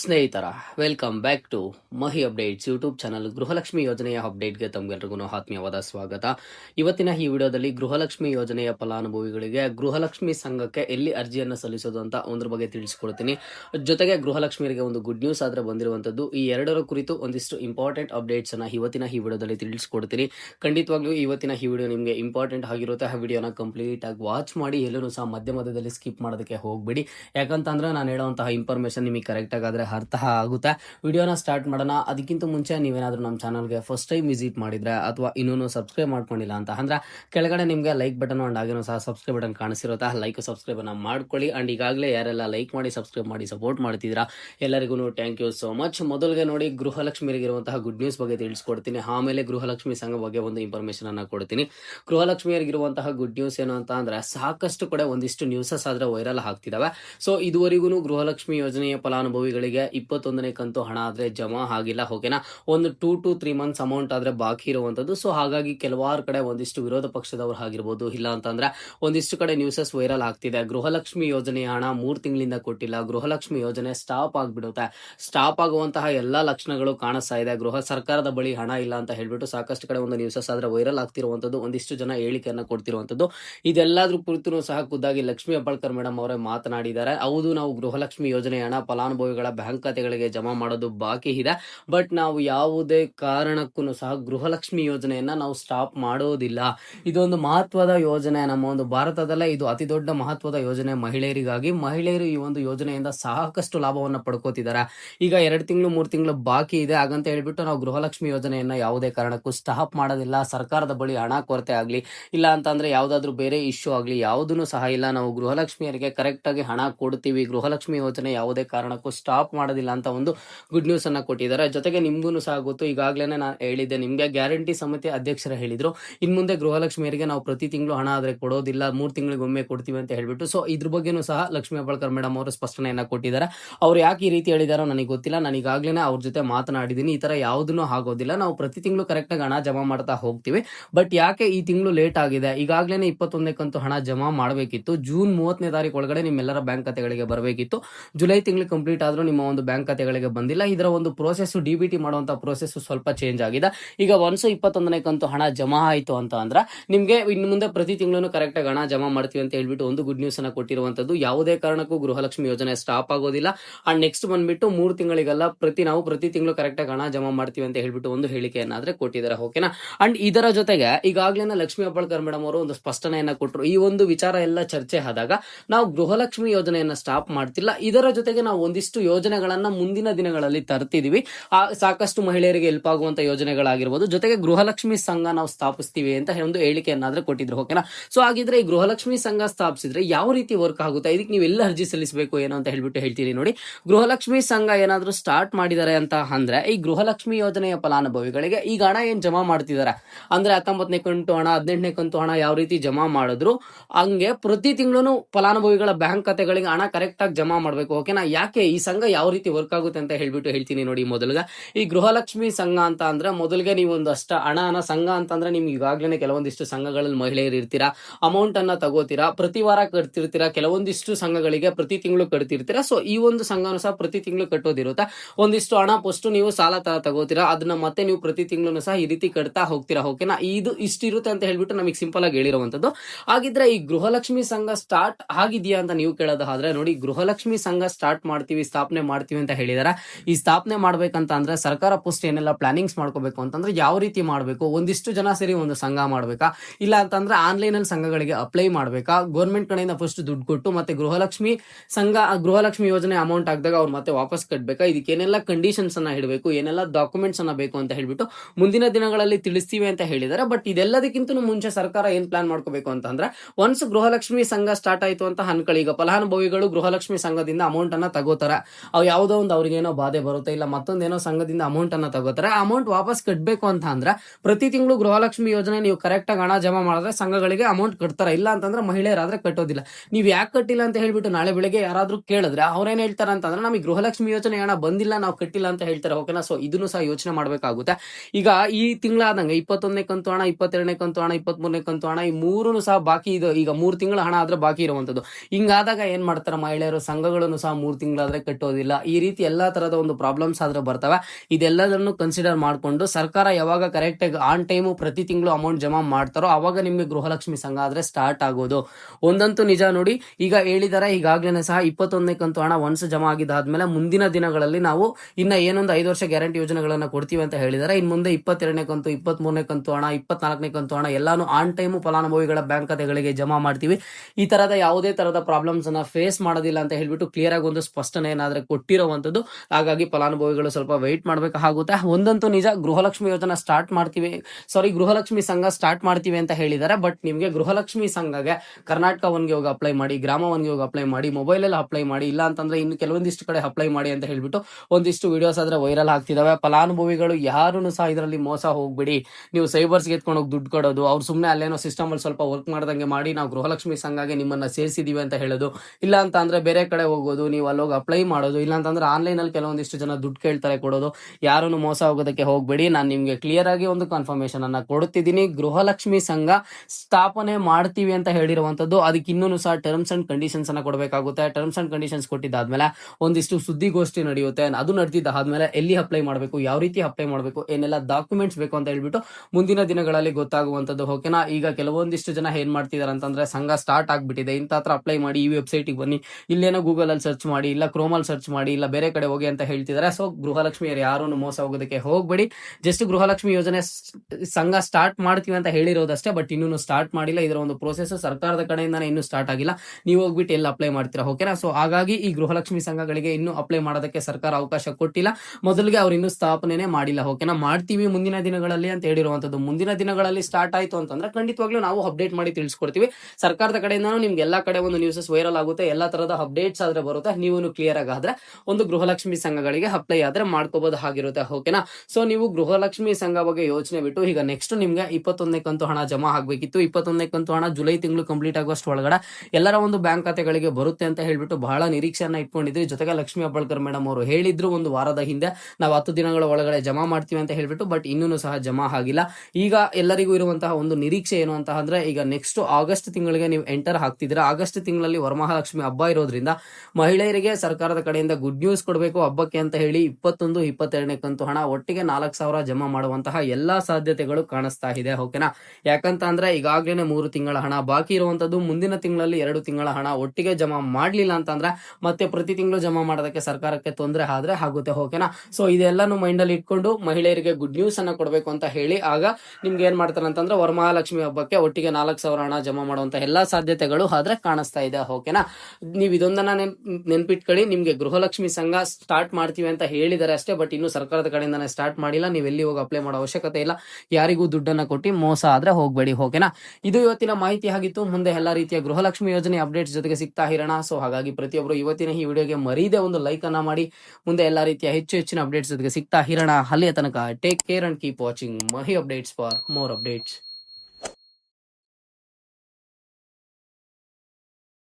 ಸ್ನೇಹಿತರ welcome back to Mahi updates YouTube channel Gruhalakshmi ಯೋಜನೆಯ ಅಪ್ಡೇಟ್ಗೆ ತಮಗೆಲ್ಲರಿಗೂ ಆತ್ಮೀಯವಾದ ಸ್ವಾಗತ. ಇವತ್ತಿನ ಈ ವಿಡಿಯೋದಲ್ಲಿ ಗೃಹಲಕ್ಷ್ಮಿ ಯೋಜನೆಯ ಫಲಾನುಭವಿಗಳಿಗೆ ಗೃಹಲಕ್ಷ್ಮಿ ಸಂಘಕ್ಕೆ ಎಲ್ಲಿ ಅರ್ಜಿಯನ್ನು ಸಲ್ಲಿಸೋದು ಅಂತ ಒಂದ್ರ ಬಗ್ಗೆ ತಿಳಿಸಿಕೊಡ್ತೀನಿ. ಜೊತೆಗೆ ಗೃಹಲಕ್ಷ್ಮಿಯರಿಗೆ ಒಂದು ಗುಡ್ ನ್ಯೂಸ್ ಆದರೆ ಬಂದಿರುವಂಥದ್ದು ಈ ಎರಡರ ಕುರಿತು ಒಂದಿಷ್ಟು ಇಂಪಾರ್ಟೆಂಟ್ ಅಪ್ಡೇಟ್ಸ್ ಅನ್ನ ಇವತ್ತಿನ ಈ ವಿಡಿಯೋದಲ್ಲಿ ತಿಳಿಸ್ಕೊಡ್ತೀನಿ. ಖಂಡಿತವಾಗ್ಲೂ ಇವತ್ತಿನ ಈ ವಿಡಿಯೋ ನಿಮಗೆ ಇಂಪಾರ್ಟೆಂಟ್ ಆಗಿರುತ್ತೆ. ಆ ವಿಡಿಯೋನ ಕಂಪ್ಲೀಟ್ ಆಗಿ ವಾಚ್ ಮಾಡಿ ಎಲ್ಲರೂ ಸಹ ಮಧ್ಯ ಮಧ್ಯದಲ್ಲಿ ಸ್ಕಿಪ್ ಮಾಡೋದಕ್ಕೆ ಹೋಗ್ಬೇಡಿ. ಯಾಕಂತಂದ್ರೆ ನಾನು ಹೇಳುವಂತಹ ಇನ್ಫಾರ್ಮೇಶನ್ ನಿಮಗೆ ಕರೆಕ್ಟ್ ಆಗಾದ್ರೆ ಅರ್ಥ ಆಗುತ್ತೆ. ವಿಡಿಯೋನ ಸ್ಟಾರ್ಟ್ ಮಾಡೋಣ. ಅದಕ್ಕಿಂತ ಮುಂಚೆ ನೀವೇನಾದ್ರೂ ನಮ್ಮ ಚಾನಲ್ಗೆ ಫಸ್ಟ್ ಟೈಮ್ ವಿಸಿಟ್ ಮಾಡಿದ್ರೆ ಅಥವಾ ಇನ್ನೂ ಸಬ್ಸ್ಕ್ರೈಬ್ ಮಾಡ್ಕೊಂಡಿಲ್ಲ ಅಂತ ಅಂದ್ರೆ ಕೆಳಗಡೆ ನಿಮಗೆ ಲೈಕ್ ಬಟನ್ ಆ್ಯಂಡ್ ಆಗಿರೋ ಸಹ ಸಬ್ಸ್ಕ್ರೈಬ್ ಬಟನ್ ಕಾಣಿಸಿರುತ್ತೆ? ಲೈಕ್ ಸಬ್ಸ್ಕ್ರೈಬ್ ಅನ್ನ ಮಾಡ್ಕೊಳ್ಳಿ. ಅಂಡ್ ಈಗಾಗಲೇ ಯಾರೆಲ್ಲ ಲೈಕ್ ಮಾಡಿ ಸಬ್ಸ್ಕ್ರೈಬ್ ಮಾಡಿ ಸಪೋರ್ಟ್ ಮಾಡ್ತಿದ್ದೀರಾ ಎಲ್ಲರಿಗೂ ಥ್ಯಾಂಕ್ ಯು ಸೋ ಮಚ್ ಮೊದಲಿಗೆ ನೋಡಿ ಗೃಹಲಕ್ಷ್ಮಿಯರಿಗಿರುವಂತಹ ಗುಡ್ ನ್ಯೂಸ್ ಬಗ್ಗೆ ತಿಳಿಸ್ಕೊಡ್ತೀನಿ. ಆಮೇಲೆ ಗೃಹಲಕ್ಷ್ಮಿ ಸಂಘ ಬಗ್ಗೆ ಒಂದು ಇನ್ಫಾರ್ಮೇಶನ್ ಅನ್ನ ಕೊಡ್ತೀನಿ. ಗೃಹಲಕ್ಷ್ಮಿಯರಿಗಿರುವಂತಹ ಗುಡ್ ನ್ಯೂಸ್ ಏನು ಅಂತ ಅಂದ್ರೆ ಸಾಕಷ್ಟು ಕಡೆ ಒಂದಿಷ್ಟು ನ್ಯೂಸಸ್ ಆದ್ರೆ ವೈರಲ್ ಆಗ್ತಿದಾವೆ. ಸೊ ಇದುವರೆಗೂ ಗೃಹಲಕ್ಷ್ಮಿ ಯೋಜನೆಯ ಫಲಾನುಭವಿಗಳಿಗೆ ಇಪ್ಪತ್ತೊಂದನೇ ಕಂತು ಹಣ ಆದ್ರೆ ಜಮಾ ಆಗಿಲ್ಲ, ಓಕೆನಾ? ಒಂದು two to three months amount ಆದ್ರೆ ಬಾಕಿ ಇರುವಂತದ್ದು. ಸೊ ಹಾಗಾಗಿ ಕೆಲವಾರು ಕಡೆ ಒಂದಿಷ್ಟು ವಿರೋಧ ಪಕ್ಷದವರು ಆಗಿರ್ಬೋದು. ಇಲ್ಲ ಅಂತಂದ್ರೆ ಒಂದಿಷ್ಟು ಕಡೆ ನ್ಯೂಸಸ್ ವೈರಲ್ ಆಗ್ತಿದೆ. ಗೃಹಲಕ್ಷ್ಮಿ ಯೋಜನೆ ಹಣ ಮೂರು ತಿಂಗಳಿಂದ ಕೊಟ್ಟಿಲ್ಲ. ಗೃಹಲಕ್ಷ್ಮಿ ಯೋಜನೆ ಸ್ಟಾಪ್ ಆಗಿಬಿಡುತ್ತೆ. ಸ್ಟಾಪ್ ಆಗುವಂತಹ ಎಲ್ಲಾ ಲಕ್ಷಣಗಳು ಕಾಣಿಸ್ತಾ ಇದೆ. ಗೃಹ ಸರ್ಕಾರದ ಬಳಿ ಹಣ ಇಲ್ಲ ಅಂತ ಹೇಳ್ಬಿಟ್ಟು ಸಾಕಷ್ಟು ಕಡೆ ಒಂದು ನ್ಯೂಸಸ್ ಆದ್ರೆ ವೈರಲ್ ಆಗ್ತಿರುವಂಥದ್ದು ಒಂದಿಷ್ಟು ಜನ ಹೇಳಿಕೆಯನ್ನು ಕೊಡ್ತಿರುವಂಥದ್ದು ಇದೆಲ್ಲದ್ರ ಕುರಿತು ಸಹ ಖುದ್ದಾಗಿ ಲಕ್ಷ್ಮಿ ಹೆಬ್ಬಾಳ್ಕರ್ ಮೇಡಮ್ ಅವರೇ ಮಾತನಾಡಿದ್ದಾರೆ. ಹೌದು, ನಾವು ಗೃಹಲಕ್ಷ್ಮಿ ಯೋಜನೆ ಹಣ ಫಲಾನುಭವಿಗಳ ಬ್ಯಾಂಕ್ ಖಾತೆಗಳಿಗೆ ಜಮಾ ಮಾಡೋದು ಬಾಕಿ ಇದೆ. ಬಟ್ ನಾವು ಯಾವುದೇ ಕಾರಣಕ್ಕೂ ಸಹ ಗೃಹಲಕ್ಷ್ಮಿ ಯೋಜನೆಯನ್ನ ನಾವು ಸ್ಟಾಪ್ ಮಾಡೋದಿಲ್ಲ. ಇದೊಂದು ಮಹತ್ವದ ಯೋಜನೆ ನಮ್ಮ ಒಂದು ಭಾರತದಲ್ಲೇ ಇದು ಅತಿ ದೊಡ್ಡ ಮಹತ್ವದ ಯೋಜನೆ ಮಹಿಳೆಯರಿಗಾಗಿ. ಮಹಿಳೆಯರು ಈ ಒಂದು ಯೋಜನೆಯಿಂದ ಸಾಕಷ್ಟು ಲಾಭವನ್ನು ಪಡ್ಕೋತಿದ್ದಾರೆ. ಈಗ ಎರಡು ತಿಂಗಳು, ಮೂರು ತಿಂಗಳು ಬಾಕಿ ಇದೆ. ಹಾಗಂತ ಹೇಳ್ಬಿಟ್ಟು ನಾವು ಗೃಹಲಕ್ಷ್ಮಿ ಯೋಜನೆಯನ್ನ ಯಾವುದೇ ಕಾರಣಕ್ಕೂ ಸ್ಟಾಪ್ ಮಾಡೋದಿಲ್ಲ. ಸರ್ಕಾರದ ಬಳಿ ಹಣ ಕೊರತೆ ಆಗಲಿ, ಇಲ್ಲ ಅಂತಂದ್ರೆ ಯಾವುದಾದ್ರೂ ಬೇರೆ ಇಶ್ಯೂ ಆಗಲಿ ಯಾವುದೂ ಸಹ ಇಲ್ಲ. ನಾವು ಗೃಹಲಕ್ಷ್ಮಿಯರಿಗೆ ಕರೆಕ್ಟ್ ಆಗಿ ಹಣ ಕೊಡ್ತೀವಿ. ಗೃಹಲಕ್ಷ್ಮಿ ಯೋಜನೆ ಯಾವುದೇ ಕಾರಣಕ್ಕೂ ಸ್ಟಾಪ್ ಮಾಡೋದಿಲ್ಲ ಅಂತ ಒಂದು ಗುಡ್ ನ್ಯೂಸ್ ಅನ್ನ ಕೊಟ್ಟಿದ್ದಾರೆ. ಜೊತೆಗೆ ನಿಮ್ಗೂ ಸಹ ಗೊತ್ತು ಈಗಾಗಲೇ ನಾನು ಹೇಳಿದ್ದೆ, ನಿಮಗೆ ಗ್ಯಾರಂಟಿ ಸಮಿತಿ ಅಧ್ಯಕ್ಷರ ಹೇಳಿದ್ರು. ಇನ್ ಮುಂದೆ ಗೃಹಲಕ್ಷ್ಮಿಯರಿಗೆ ನಾವು ಪ್ರತಿ ತಿಂಗಳು ಹಣ ಆದ್ರೆ ಕೊಡೋದಿಲ್ಲ, ಮೂರು ತಿಂಗಳಿಗೊಮ್ಮೆ ಕೊಡ್ತೀವಿ ಅಂತ ಹೇಳ್ಬಿಟ್ಟು ಸೊ ಇದ್ರ ಬಗ್ಗೆನೂ ಸಹ ಲಕ್ಷ್ಮೀ ಹೆಬ್ಬಾಳ್ಕರ್ ಮೇಡಮ್ ಅವರು ಸ್ಪಷ್ಟನೆಯನ್ನ ಕೊಟ್ಟಿದ್ದಾರೆ. ಅವ್ರು ಯಾಕೆ ಈ ರೀತಿ ಹೇಳಿದಾರೋ ನನಗೆ ಗೊತ್ತಿಲ್ಲ, ನಾನು ಈಗಾಗಲೇ ಅವ್ರ ಜೊತೆ ಮಾತನಾಡಿದ್ದೀನಿ ಈ ತರ ಯಾವುದನ್ನು ಆಗೋದಿಲ್ಲ. ನಾವು ಪ್ರತಿ ತಿಂಗಳು ಕರೆಕ್ಟ್ ಆಗಿ ಹಣ ಜಮಾ ಮಾಡ್ತಾ ಹೋಗ್ತೀವಿ. ಬಟ್ ಯಾಕೆ ಈ ತಿಂಗಳು ಲೇಟ್ ಆಗಿದೆ? ಈಗಾಗಲೇ ಇಪ್ಪತ್ತೊಂದನೇ ಕಂತು ಹಣ ಜಮಾ ಮಾಡಬೇಕಿತ್ತು. ಜೂನ್ ಮೂವತ್ತನೇ ತಾರೀಕು ಒಳಗಡೆ ನಿಮ್ಮೆಲ್ಲರ ಬ್ಯಾಂಕ್ ಖಾತೆಗಳಿಗೆ ಬರಬೇಕಿತ್ತು. ಜುಲೈ ತಿಂಗಳು ಕಂಪ್ಲೀಟ್ ಆದ್ರೂ ನಿಮ್ಮ ಒಂದು ಬ್ಯಾಂಕ್ ಖಾತೆಗಳಿಗೆ ಬಂದಿಲ್ಲ. ಇದರ ಒಂದು ಪ್ರೋಸೆಸ್ ಡಿ ಬಿ ಟಿ ಮಾಡುವಂತ ಪ್ರೋಸೆಸ್ ಸ್ವಲ್ಪ ಚೇಂಜ್ ಆಗಿದೆ. ಈಗ ಒನ್ಸ್ ಇಪ್ಪತ್ತೊಂದನೇ ಕಂತು ಹಣ ಜಮಾ ಆಯಿತು ಅಂತ ಅಂದ್ರೆ ನಿಮಗೆ ಇನ್ನು ಮುಂದೆ ಪ್ರತಿ ತಿಂಗಳು ಕರೆಕ್ಟ್ ಆಗಿ ಹಣ ಜಮಾ ಮಾಡ್ತೀವಿ ಅಂತ ಹೇಳ್ಬಿಟ್ಟು ಒಂದು ಗುಡ್ ನ್ಯೂಸ್ ಅನ್ನ ಕೊಟ್ಟಿರುವಂತದ್ದು ಯಾವುದೇ ಕಾರಣಕ್ಕೂ ಗೃಹಲಕ್ಷ್ಮಿ ಯೋಜನೆ ಸ್ಟಾಪ್ ಆಗೋದಿಲ್ಲ. ಅಂಡ್ ನೆಕ್ಸ್ಟ್ ಬಂದ್ಬಿಟ್ಟು ಮೂರು ತಿಂಗಳಿಗೆಲ್ಲ ಪ್ರತಿ ನಾವು ಪ್ರತಿ ತಿಂಗಳು ಕರೆಕ್ಟ್ ಆಗಿ ಹಣ ಜಮಾ ಮಾಡ್ತೀವಿ ಅಂತ ಹೇಳ್ಬಿಟ್ಟು ಒಂದು ಹೇಳಿಕೆಯನ್ನಾದ್ರೆ ಕೊಟ್ಟಿದ್ದಾರೆ. ಓಕೆನಾ ಅಂಡ್ ಇದರ ಜೊತೆಗೆ ಈಗಾಗಲೇ ಲಕ್ಷ್ಮೀ ಅಬ್ಬಾಳ್ಕರ್ ಮೇಡಮ್ ಅವರು ಒಂದು ಸ್ಪಷ್ಟನೆಯನ್ನ ಕೊಟ್ಟರು ಈ ಒಂದು ವಿಚಾರ ಎಲ್ಲ ಚರ್ಚೆ ಆದಾಗ ನಾವು ಗೃಹಲಕ್ಷ್ಮಿ ಯೋಜನೆಯನ್ನ ಸ್ಟಾಪ್ ಮಾಡ್ತಿಲ್ಲ. ಇದರ ಜೊತೆಗೆ ನಾವು ಒಂದಿಷ್ಟು ಯೋಜನೆಗಳನ್ನ ಮುಂದಿನ ದಿನಗಳಲ್ಲಿ ತರ್ತಿದೀವಿ. ಆ, ಸಾಕಷ್ಟು ಮಹಿಳೆಯರಿಗೆ ಹೆಲ್ಪ್ ಆಗುವಂತ ಯೋಜನೆಗಳಾಗಿರ್ಬೋದು. ಜೊತೆಗೆ ಗೃಹಲಕ್ಷ್ಮಿ ಸಂಘ ನಾವು ಸ್ಥಾಪಿಸ್ತೀವಿ ಅಂತ ಒಂದು ಹೇಳಿಕೆಯನ್ನಾದ್ರೆ ಕೊಟ್ಟಿದ್ರು ಓಕೆನಾ ಸೊ ಹಾಗಿದ್ರೆ ಈ ಗೃಹಲಕ್ಷ್ಮಿ ಸಂಘ ಸ್ಥಾಪಿಸಿದ್ರೆ ಯಾವ ರೀತಿ ವರ್ಕ್ ಆಗುತ್ತೆ? ಇದಕ್ಕೆ ನೀವು ಎಲ್ಲ ಅರ್ಜಿ ಸಲ್ಲಿಸಬೇಕು ಏನೋ ಅಂತ ಹೇಳ್ಬಿಟ್ಟು ಹೇಳ್ತೀನಿ ನೋಡಿ. ಗೃಹಲಕ್ಷ್ಮಿ ಸಂಘ ಏನಾದ್ರೂ ಸ್ಟಾರ್ಟ್ ಮಾಡಿದ್ದಾರೆ ಅಂತ ಅಂದ್ರೆ, ಈ ಗೃಹಲಕ್ಷ್ಮಿ ಯೋಜನೆಯ ಫಲಾನುಭವಿಗಳಿಗೆ ಈಗ ಹಣ ಏನ್ ಜಮಾ ಮಾಡ್ತಿದ್ದಾರೆ ಅಂದ್ರೆ ಹತ್ತೊಂಬತ್ತನೇ ಕಂತು ಹಣ, ಹದಿನೆಂಟನೇ ಕಂತು ಹಣ ಯಾವ ರೀತಿ ಜಮಾ ಮಾಡಿದ್ರು? ಹಂಗೆ ಪ್ರತಿ ತಿಂಗಳು ಫಲಾನುಭವಿಗಳ ಬ್ಯಾಂಕ್ ಖಾತೆಗಳಿಗೆ ಹಣ ಕರೆಕ್ಟ್ ಆಗಿ ಜಮಾ ಮಾಡಬೇಕು ಓಕೆನಾ ಯಾಕೆ ಈ ಸಂಘ ಯಾವ ರೀತಿ ವರ್ಕ್ ಆಗುತ್ತೆ ಅಂತ ಹೇಳ್ಬಿಟ್ಟು ಹೇಳ್ತೀನಿ ನೋಡಿ ಮೊದಲಗ. ಈ ಗೃಹಲಕ್ಷ್ಮಿ ಸಂಘ ಅಂತ ಅಂದ್ರೆ ಮೊದಲಿಗೆ ನೀವು ಅಷ್ಟ ಹಣನ ಸಂಘ ಅಂತಂದ್ರೆ ನಿಮ್ಗೆ ಈಗಾಗಲೇ ಕೆಲವೊಂದಿಷ್ಟು ಸಂಘಗಳಲ್ಲಿ ಮಹಿಳೆಯರು ಇರ್ತೀರಾ ಅಮೌಂಟ್ ಅನ್ನ ತಗೋತೀರಾ, ಪ್ರತಿ ವಾರ ಕಟ್ತಿರ್ತೀರಾ, ಕೆಲವೊಂದಿಷ್ಟು ಸಂಘಗಳಿಗೆ ಪ್ರತಿ ತಿಂಗಳು ಕಟ್ತಿರ್ತೀರಾ. ಸೊ ಈ ಒಂದು ಸಂಘನೂ ಸಹ ಪ್ರತಿ ತಿಂಗಳು ಕಟ್ಟೋದಿರುತ್ತಾ. ಒಂದಿಷ್ಟು ಹಣ ಪೋಸ್ಟ್ ನೀವು ಸಾಲ ತರ ತಗೋತೀರಾ ಅದನ್ನ ಮತ್ತೆ ನೀವು ಪ್ರತಿ ತಿಂಗಳು ಸಹ ಈ ರೀತಿ ಕಟ್ತಾ ಹೋಗ್ತೀರಾ ಓಕೆನಾ ಇದು ಇಷ್ಟಿರುತ್ತೆ ಅಂತ ಹೇಳ್ಬಿಟ್ಟು ನಮಗೆ ಸಿಂಪಲ್ ಆಗಿ ಹೇಳಿರುವಂತದ್ದು. ಹಾಗಿದ್ರೆ ಈ ಗೃಹಲಕ್ಷ್ಮಿ ಸಂಘ ಸ್ಟಾರ್ಟ್ ಆಗಿದೆಯಾ ಅಂತ ನೀವು ಕೇಳೋದಾದ್ರೆ ನೋಡಿ, ಗೃಹಲಕ್ಷ್ಮಿ ಸಂಘ ಸ್ಟಾರ್ಟ್ ಮಾಡ್ತೀವಿ, ಸ್ಥಾಪನೆ ಮಾಡ್ತೀವಿ ಅಂತ ಹೇಳಿದಾರೆ. ಈ ಸ್ಥಾಪನೆ ಮಾಡ್ಬೇಕಂತ ಅಂದ್ರೆ ಸರ್ಕಾರ ಪೋಸ್ಟ್ ಏನೆಲ್ಲ ಪ್ಲಾನಿಂಗ್ಸ್ ಮಾಡ್ಕೋಬೇಕು ಅಂತಂದ್ರೆ ಯಾವ ರೀತಿ ಮಾಡಬೇಕು? ಒಂದಿಷ್ಟು ಜನ ಸೇರಿ ಒಂದು ಸಂಘ ಮಾಡ್ಬೇಕಾ? ಇಲ್ಲ ಅಂತಂದ್ರೆ ಆನ್ಲೈನ್ ಅಲ್ಲಿ ಸಂಘಗಳಿಗೆ ಅಪ್ಲೈ ಮಾಡ್ಬೇಕಾ? ಗೌರ್ಮೆಂಟ್ ಕಡೆಯಿಂದ ಫಸ್ಟ್ ದುಡ್ಡು ಕೊಟ್ಟು ಮತ್ತೆ ಗೃಹಲಕ್ಷ್ಮಿ ಸಂಘ, ಗೃಹಲಕ್ಷ್ಮಿ ಯೋಜನೆ ಅಮೌಂಟ್ ಹಾಕಿದಾಗ ಅವ್ರು ಮತ್ತೆ ವಾಪಸ್ ಕಟ್ಬೇಕಾ? ಇದಕ್ಕೆ ಏನೆಲ್ಲ ಕಂಡೀಷನ್ಸ್ ಅನ್ನ ಇಡಬೇಕು ಏನೆಲ್ಲ ಡಾಕ್ಯುಮೆಂಟ್ಸ್ ಅನ್ನ ಬೇಕು ಅಂತ ಹೇಳ್ಬಿಟ್ಟು ಮುಂದಿನ ದಿನಗಳಲ್ಲಿ ತಿಳಿಸ್ತೀವಿ ಅಂತ ಹೇಳಿದ್ದಾರೆ ಬಟ್ ಇದೆಲ್ಲದಕ್ಕಿಂತ ಮುಂಚೆ ಸರ್ಕಾರ ಏನ್ ಪ್ಲಾನ್ ಮಾಡ್ಕೋಬೇಕು ಅಂತಂದ್ರೆ ಒನ್ಸ್ ಗೃಹಲಕ್ಷ್ಮಿ ಸಂಘ ಸ್ಟಾರ್ಟ್ ಆಯ್ತು ಅಂತ ಅನ್ಕೊಳ್ಳಿ. ಈಗ ಫಲಾನುಭವಿಗಳು ಗೃಹಲಕ್ಷ್ಮಿ ಸಂಘದಿಂದ ಅಮೌಂಟ್ ಅನ್ನ ತಗೋತಾರೆ. ಅವ್ ಯಾವುದೋ ಒಂದು ಅವ್ರಿಗೇನೋ ಬಾಧೆ ಬರುತ್ತೆ, ಇಲ್ಲ ಮತ್ತೊಂದೇನೋ ಸಂಘದಿಂದ ಅಮೌಂಟ್ ಅನ್ನ ತಗೋತಾರೆ. ಅಮೌಂಟ್ ವಾಪಸ್ ಕಟ್ಟಬೇಕು ಅಂತ ಅಂದ್ರೆ ಪ್ರತಿ ತಿಂಗಳು ಗೃಹಲಕ್ಷ್ಮಿ ಯೋಜನೆ ನೀವು ಕರೆಕ್ಟ್ ಆಗಿ ಹಣ ಜಮಾ ಮಾಡಿದ್ರೆ ಸಂಘಗಳಿಗೆ ಅಮೌಂಟ್ ಕಟ್ತಾರೆ. ಇಲ್ಲ ಅಂತಂದ್ರೆ ಮಹಿಳೆಯರಾದ್ರೆ ಕಟ್ಟೋದಿಲ್ಲ. ನೀವು ಯಾಕೆ ಕಟ್ಟಿಲ್ಲ ಅಂತ ಹೇಳ್ಬಿಟ್ಟು ನಾಳೆ ಬೆಳಿಗ್ಗೆ ಯಾರಾದ್ರೂ ಕೇಳಿದ್ರೆ ಅವ್ರೇನ್ ಹೇಳ್ತಾರೆ ಅಂತಂದ್ರೆ ನಮಗೆ ಗೃಹಲಕ್ಷ್ಮಿ ಯೋಜನೆ ಹಣ ಬಂದಿಲ್ಲ, ನಾವು ಕಟ್ಟಿಲ್ಲ ಅಂತ ಹೇಳ್ತಾರೆ. ಓಕೆನಾ? ಸೊ ಇದನ್ನು ಸಹ ಯೋಚನೆ ಮಾಡ್ಬೇಕಾಗುತ್ತೆ. ಈಗ ಈ ತಿಂಗಳಾದಂಗೆ ಇಪ್ಪತ್ತೊಂದನೇ ಕಂತು ಹಣ, ಇಪ್ಪತ್ತೆರಡನೇ ಕಂತು ಹಣ, ಇಪ್ಪತ್ಮೂರನೇ ಕಂತು ಹಣ, ಈ ಮೂರೂ ಸಹ ಬಾಕಿ ಇದು, ಈಗ ಮೂರು ತಿಂಗಳ ಹಣ ಆದ್ರೆ ಬಾಕಿ ಇರುವಂತದ್ದು. ಹಿಂಗಾದಾಗ ಏನ್ ಮಾಡ್ತಾರೆ ಮಹಿಳೆಯರು? ಸಂಘಗಳನ್ನು ಸಹ ಮೂರು ತಿಂಗಳಾದ್ರೆ ಕಟ್ಟೋದಿಲ್ಲ. ಆಗೋದಿಲ್ಲ. ಈ ರೀತಿ ಎಲ್ಲಾ ತರದ ಒಂದು ಪ್ರಾಬ್ಲಮ್ಸ್ ಆದ್ರೆ ಬರ್ತವೆ. ಇದೆಲ್ಲದನ್ನು ಕನ್ಸಿಡರ್ ಮಾಡಿಕೊಂಡು ಸರ್ಕಾರ ಯಾವಾಗ ಕರೆಕ್ಟಾಗಿ ಆನ್ ಟೈಮು ಪ್ರತಿ ತಿಂಗಳು ಅಮೌಂಟ್ ಜಮಾ ಮಾಡ್ತಾರೋ ಅವಾಗ ನಿಮಗೆ ಗೃಹಲಕ್ಷ್ಮಿ ಸಂಘ ಆದ್ರೆ ಸ್ಟಾರ್ಟ್ ಆಗೋದು. ಒಂದಂತೂ ನಿಜ ನೋಡಿ, ಈಗ ಹೇಳಿದಾರೆ ಈಗಾಗಲೇ ಸಹ ಇಪ್ಪತ್ತೊಂದನೇ ಕಂತು ಹಣ ಒನ್ಸ್ ಜಮಾ ಆಗಿದಾದ್ಮೇಲೆ ಮುಂದಿನ ದಿನಗಳಲ್ಲಿ ನಾವು ಇನ್ನ ಏನೊಂದು ಐದು ವರ್ಷ ಗ್ಯಾರಂಟಿ ಯೋಜನೆಗಳನ್ನ ಕೊಡ್ತೀವಿ ಅಂತ ಹೇಳಿದ್ದಾರೆ ಇನ್ ಮುಂದೆ ಇಪ್ಪತ್ತೆರಡನೇ ಕಂತು ಇಪ್ಪತ್ತ್ ಮೂರನೇ ಕಂತು ಹಣ, ಇಪ್ಪತ್ನಾಲ್ಕನೇ ಕಂತು ಹಣ ಎಲ್ಲಾನು ಆನ್ ಟೈಮು ಫಲಾನುಭವಿಗಳ ಬ್ಯಾಂಕ್ ಖಾತೆಗಳಿಗೆ ಜಮಾ ಮಾಡ್ತೀವಿ. ಈ ತರದ ಯಾವುದೇ ತರದ ಪ್ರಾಬ್ಲಮ್ಸ್ ಅನ್ನ ಫೇಸ್ ಮಾಡೋದಿಲ್ಲ ಅಂತ ಹೇಳ್ಬಿಟ್ಟು ಕ್ಲಿಯರ್ ಆಗಿ ಒಂದು ಸ್ಪಷ್ಟನೆ ಏನಾದ್ರೆ ಕೊಟ್ಟಿರುವಂತದ್ದು ಹಾಗಾಗಿ ಫಲಾನುಭವಿಗಳು ಸ್ವಲ್ಪ ವೆಯ್ಟ್ ಮಾಡಬೇಕಾಗುತ್ತೆ ಒಂದಂತೂ ನಿಜ, ಗೃಹಲಕ್ಷ್ಮಿ ಯೋಜನೆ ಸ್ಟಾರ್ಟ್ ಮಾಡ್ತೀವಿ. ಸಾರಿ ಗೃಹಲಕ್ಷ್ಮಿ ಸಂಘ ಸ್ಟಾರ್ಟ್ ಮಾಡ್ತೀವಿ ಅಂತ ಹೇಳಿದ್ದಾರೆ ಬಟ್ ನಿಮಗೆ ಗೃಹಲಕ್ಷ್ಮಿ ಸಂಘಗೆ ಕರ್ನಾಟಕ ಒನ್ಗೆ ಹೋಗಿ ಅಪ್ಲೈ ಮಾಡಿ ಗ್ರಾಮ ಒನ್ಗೆ ಹೋಗಿ ಅಪ್ಲೈ ಮಾಡಿ ಮೊಬೈಲ್ ಅಲ್ಲಿ ಅಪ್ಲೈ ಮಾಡಿ, ಇಲ್ಲ ಅಂತಂದ್ರೆ ಇನ್ನು ಕೆಲವೊಂದಿಷ್ಟು ಕಡೆ ಅಪ್ಲೈ ಮಾಡಿ ಅಂತ ಹೇಳ್ಬಿಟ್ಟು ಒಂದಿಷ್ಟು ವಿಡಿಯೋಸ್ ಆದ್ರೆ ವೈರಲ್ ಆಗ್ತಿದಾವೆ. ಫಲಾನುಭವಿಗಳು ಯಾರು ಸಹ ಇದರಲ್ಲಿ ಮೋಸ ಹೋಗ್ಬಿಡಿ. ನೀವು ಸೈಬರ್ಸ್ಗೆ ಎತ್ಕೊಂಡು ಹೋಗಿ ದುಡ್ಡು ಕೊಡೋದು. ಅವ್ರು ಸುಮ್ಮನೆ ಅಲ್ಲೇನೋ ಸಿಸ್ಟಮ್ ಅಲ್ಲಿ ಸ್ವಲ್ಪ ವರ್ಕ್ ಮಾಡ್ದಂಗೆ ಮಾಡಿ, ನಾವು ಗೃಹಲಕ್ಷ್ಮಿ ಸಂಘಗೆ ನಿಮ್ಮನ್ನ ಸೇರಿಸಿದೀವಿ ಅಂತ ಹೇಳೋದು. ಇಲ್ಲ ಅಂತ ಅಂದ್ರೆ ಬೇರೆ ಕಡೆ ಹೋಗೋದು. ನೀವು ಅಲ್ಲೋಗಿ ಅಪ್ಲೈ ಮಾಡೋದು. ಇಲ್ಲ ಅಂತಂದ್ರೆ ಆನ್ಲೈನ್ ಅಲ್ಲಿ ಕೆಲವೊಂದಿಷ್ಟು ಜನ ದುಡ್ಡು ಕೇಳ್ತಾರೆ ಕೊಡೋದು. ಯಾರನ್ನು ಮೋಸ ಹೋಗೋದಕ್ಕೆ ಹೋಗ್ಬೇಡಿ. ನಾನು ನಿಮಗೆ ಕ್ಲಿಯರ್ ಆಗಿ ಒಂದು ಕನ್ಫರ್ಮೇಶನ್ ಅನ್ನ ಕೊಡುತ್ತಿದ್ದೀನಿ. ಗೃಹಲಕ್ಷ್ಮಿ ಸಂಘ ಸ್ಥಾಪನೆ ಮಾಡ್ತೀವಿ ಅಂತ ಹೇಳಿರುವಂತದ್ದು ಅದಕ್ಕೆ ಇನ್ನೂ ಸಹ ಟರ್ಮ್ಸ್ ಅಂಡ್ ಕಂಡೀಷನ್ಸ್ ಅನ್ನ ಕೊಡಬೇಕಾಗುತ್ತೆ. ಟರ್ಮ್ಸ್ ಅಂಡ್ ಕಂಡೀಷನ್ಸ್ ಕೊಟ್ಟಿದ್ದಾದ್ಮೇಲೆ ಒಂದಿಷ್ಟು ಸುದ್ದಿಗೋಷ್ಠಿ ನಡೆಯುತ್ತೆ. ಅದು ನಡೆದಿದ್ದ ಆದ್ಮೇಲೆ ಎಲ್ಲಿ ಅಪ್ಲೈ ಮಾಡಬೇಕು, ಯಾವ ರೀತಿ ಅಪ್ಲೈ ಮಾಡಬೇಕು, ಏನೆಲ್ಲ ಡಾಕ್ಯುಮೆಂಟ್ಸ್ ಬೇಕು ಅಂತ ಹೇಳ್ಬಿಟ್ಟು ಮುಂದಿನ ದಿನಗಳಲ್ಲಿ ಗೊತ್ತಾಗುವಂತದ್ದು ಓಕೆನಾ ಈಗ ಕೆಲವೊಂದಿಷ್ಟು ಜನ ಏನ್ ಮಾಡ್ತಿದ್ದಾರೆ ಅಂತಂದ್ರೆ ಸಂಘ ಸ್ಟಾರ್ಟ್ ಆಗ್ಬಿಟ್ಟಿದೆ. ಇಂಥ ಹತ್ರ ಅಪ್ಲೈ ಮಾಡಿ ಈ ವೆಬ್ಸೈಟ್ ಬನ್ನಿ. ಇಲ್ಲೇನೋ ಗೂಗಲ್ ಅಲ್ಲಿ ಸರ್ಚ್ ಮಾಡಿ, ಇಲ್ಲ ಕ್ರೋಮ್ ಅಲ್ಲಿ ಸರ್ಚ್ ಮಾಡಿ ಇಲ್ಲ ಬೇರೆ ಕಡೆ ಹೋಗಿ ಅಂತ ಹೇಳ್ತಿದ್ದಾರೆ ಸೊ ಗೃಹಲಕ್ಷ್ಮಿಯರು ಯಾರು ಮೋಸ ಹೋಗೋದಕ್ಕೆ ಹೋಗ್ಬೇಡಿ. ಜಸ್ಟ್ ಗೃಹಲಕ್ಷ್ಮಿ ಯೋಜನೆ ಸಂಘ ಸ್ಟಾರ್ಟ್ ಮಾಡ್ತೀವಿ ಅಂತ ಹೇಳಿರೋದಷ್ಟೇ ಬಟ್ ಇನ್ನೂ ಸ್ಟಾರ್ಟ್ ಮಾಡಿಲ್ಲ. ಇದರ ಒಂದು ಪ್ರೋಸೆಸ್ ಸರ್ಕಾರದ ಕಡೆಯಿಂದಾನೇ ಇನ್ನೂ ಸ್ಟಾರ್ಟ್ ಆಗಿಲ್ಲ. ನೀವು ಹೋಗ್ಬಿಟ್ಟು ಎಲ್ಲ ಅಪ್ಲೈ ಮಾಡ್ತೀರಾ ಓಕೆನಾ ಸೊ ಹಾಗಾಗಿ ಈ ಗೃಹಲಕ್ಷ್ಮಿ ಸಂಘಗಳಿಗೆ ಇನ್ನೂ ಅಪ್ಲೈ ಮಾಡೋದಕ್ಕೆ ಸರ್ಕಾರ ಅವಕಾಶ ಕೊಟ್ಟಿಲ್ಲ. ಮೊದಲಿಗೆ ಅವ್ರು ಇನ್ನೂ ಸ್ಥಾಪನೆನೇ ಮಾಡಿಲ್ಲ ಓಕೆನಾ ಮಾಡ್ತೀವಿ ಮುಂದಿನ ದಿನಗಳಲ್ಲಿ ಅಂತ ಹೇಳಿರುವಂತದ್ದು. ಮುಂದಿನ ದಿನಗಳಲ್ಲಿ ಸ್ಟಾರ್ಟ್ ಆಯಿತು ಅಂತಂದ್ರೆ ಖಂಡಿತವಾಗ್ಲೂ ನಾವು ಅಪ್ಡೇಟ್ ಮಾಡಿ ತಿಳಿಸ್ಕೊಡ್ತೀವಿ. ಸರ್ಕಾರದ ಕಡೆಯಿಂದಾನು ನಿಮ್ಗೆ ಎಲ್ಲಾ ಕಡೆ ಒಂದು ನ್ಯೂಸಸ್ ವೈರಲ್ ಆಗುತ್ತೆ, ಎಲ್ಲಾ ತರದ ಅಪ್ಡೇಟ್ಸ್ ಆದ್ರೆ ಬರುತ್ತೆ. ನೀವು ಕ್ಲಿಯರ್ ಆಗಾದ್ರೆ ಒಂದು ಗೃಹಲಕ್ಷ್ಮಿ ಸಂಘಗಳಿಗೆ ಅಪ್ಲೈ ಆದ್ರೆ ಮಾಡ್ಕೋಬಹುದು ಆಗಿರುತ್ತೆ ಓಕೆನಾ ಸೊ ನೀವು ಗೃಹಲಕ್ಷ್ಮಿ ಸಂಘ ಬಗ್ಗೆ ಯೋಚನೆ ಬಿಟ್ಟು, ಈಗ ನೆಕ್ಸ್ಟ್ ನಿಮ್ಗೆ ಇಪ್ಪತ್ತೊಂದನೇ ಕಂತು ಹಣ ಜಮಾ ಆಗ್ಬೇಕಿತ್ತು. ಇಪ್ಪತ್ತೊಂದನೇ ಕಂತು ಹಣ ಜುಲೈ ತಿಂಗಳು ಕಂಪ್ಲೀಟ್ ಆಗುವಷ್ಟು ಒಳಗಡೆ ಎಲ್ಲರ ಒಂದು ಬ್ಯಾಂಕ್ ಖಾತೆಗಳಿಗೆ ಬರುತ್ತೆ ಅಂತ ಹೇಳ್ಬಿಟ್ಟು ಬಹಳ ನಿರೀಕ್ಷೆಯನ್ನ ಇಟ್ಕೊಂಡಿದ್ವಿ ಜೊತೆಗೆ ಲಕ್ಷ್ಮಿ ಅಬ್ಬಳ್ಕರ್ ಮೇಡಮ್ ಅವರು ಹೇಳಿದ್ರು, ಒಂದು ವಾರದ ಹಿಂದೆ ನಾವು ಹತ್ತು ದಿನಗಳ ಒಳಗಡೆ ಜಮಾ ಮಾಡ್ತೀವಿ ಅಂತ ಹೇಳ್ಬಿಟ್ಟು ಬಟ್ ಇನ್ನೂ ಸಹ ಜಮಾ ಆಗಿಲ್ಲ. ಈಗ ಎಲ್ಲರಿಗೂ ಇರುವಂತಹ ಒಂದು ನಿರೀಕ್ಷೆ ಏನು ಅಂತ ಅಂದ್ರೆ, ಈಗ ನೆಕ್ಸ್ಟ್ ಆಗಸ್ಟ್ ತಿಂಗಳಿಗೆ ನೀವು ಎಂಟರ್ ಹಾಕ್ತಿದ್ರೆ ಆಗಸ್ಟ್ ತಿಂಗಳಲ್ಲಿ ವರಮಹಾಲಕ್ಷ್ಮಿ ಹಬ್ಬ ಇರೋದ್ರಿಂದ ಮಹಿಳೆಯರಿಗೆ ಸರ್ಕಾರದ ಕಡೆಯಿಂದ ಗುಡ್ ನ್ಯೂಸ್ ಕೊಡಬೇಕು, ಹಬ್ಬಕ್ಕೆ ಅಂತ ಹೇಳಿ ಇಪ್ಪತ್ತೊಂದು, ಇಪ್ಪತ್ತೆರಡನೇ ಕಂತು ಹಣ ಒಟ್ಟಿಗೆ ನಾಲ್ಕು ಸಾವಿರ ಜಮಾ ಮಾಡುವಂತಹ ಎಲ್ಲಾ ಸಾಧ್ಯತೆಗಳು ಕಾಣಿಸ್ತಾ ಇದೆ ಓಕೆನಾ ಯಾಕಂತ ಅಂದ್ರೆ ಈಗಾಗಲೇ ಮೂರು ತಿಂಗಳ ಹಣ ಬಾಕಿ ಇರುವಂತದ್ದು, ಮುಂದಿನ ತಿಂಗಳಲ್ಲಿ ಎರಡು ತಿಂಗಳ ಹಣ ಒಟ್ಟಿಗೆ ಜಮಾ ಮಾಡ್ಲಿಲ್ಲ ಅಂತಂದ್ರೆ ಮತ್ತೆ ಪ್ರತಿ ತಿಂಗಳು ಜಮಾ ಮಾಡೋದಕ್ಕೆ ಸರ್ಕಾರಕ್ಕೆ ತೊಂದರೆ ಆದ್ರೆ ಆಗುತ್ತೆ ಓಕೆನಾ ಸೊ ಇದೆಲ್ಲಾನು ಮೈಂಡ್ ಅಲ್ಲಿ ಇಟ್ಕೊಂಡು ಮಹಿಳೆಯರಿಗೆ ಗುಡ್ ನ್ಯೂಸ್ ಅನ್ನ ಕೊಡಬೇಕು ಅಂತ ಹೇಳಿ, ಆಗ ನಿಮ್ಗೆ ಏನ್ ಮಾಡ್ತಾರೆ ಅಂತಂದ್ರೆ ವರಮಹಾಲಕ್ಷ್ಮಿ ಹಬ್ಬಕ್ಕೆ ಒಟ್ಟಿಗೆ ನಾಲ್ಕು ಸಾವಿರ ಹಣ ಜಮಾ ಮಾಡುವಂತ ಎಲ್ಲಾ ಸಾಧ್ಯತೆಗಳು ಆದ್ರೆ ಕಾಣಿಸ್ತಾ ಇದೆ ಓಕೆನಾ ನೀವು ಇದೊಂದನ್ನ ನೆನ್- ನೆನ್ಪಿಟ್ಕೊಳ್ಳಿ, ನಿಮ್ಗೆ ಗೃಹಲಕ್ಷ್ಮಿ ಸಂಘ ಸ್ಟಾರ್ಟ್ ಮಾಡ್ತೀವಿ ಅಂತ ಹೇಳಿದ್ದಾರೆ ಅಷ್ಟೇ ಬಟ್ ಇನ್ನು ಸರ್ಕಾರದ ಕಡೆಯಿಂದಾನೆ ಸ್ಟಾರ್ಟ್ ಮಾಡಿಲ್ಲ. ನೀವು ಎಲ್ಲಿ ಹೋಗಿ ಅಪ್ಲೈ ಮಾಡೋ ಅವಶ್ಯಕತೆ ಇಲ್ಲ. ಯಾರಿಗೂ ದುಡ್ಡನ್ನ ಕೊಟ್ಟು ಮೋಸ ಆದ್ರೆ ಹೋಗ್ಬೇಡಿ ಓಕೆನಾ ಇದು ಇವತ್ತಿನ ಮಾಹಿತಿ ಆಗಿತ್ತು. ಮುಂದೆ ಎಲ್ಲಾ ರೀತಿಯ ಗೃಹಲಕ್ಷ್ಮಿ ಯೋಜನೆ ಅಪ್ಡೇಟ್ಸ್ ಜೊತೆಗೆ ಸಿಗ್ತಾ ಇರೋಣ. ಸೊ ಹಾಗಾಗಿ ಪ್ರತಿಯೊಬ್ಬರು ಇವತ್ತಿನ ಈ ವಿಡಿಯೋಗೆ ಮರೀದೆ ಒಂದು ಲೈಕ್ ಅನ್ನ ಮಾಡಿ. ಮುಂದೆ ಎಲ್ಲಾ ರೀತಿಯ ಹೆಚ್ಚು ಹೆಚ್ಚಿನ ಅಪ್ಡೇಟ್ಸ್ ಜೊತೆಗೆ ಸಿಗ್ತಾ ಇರೋಣ. ಅಲ್ಲಿಯ ತನಕ take care and keep watching Mahi updates for more updates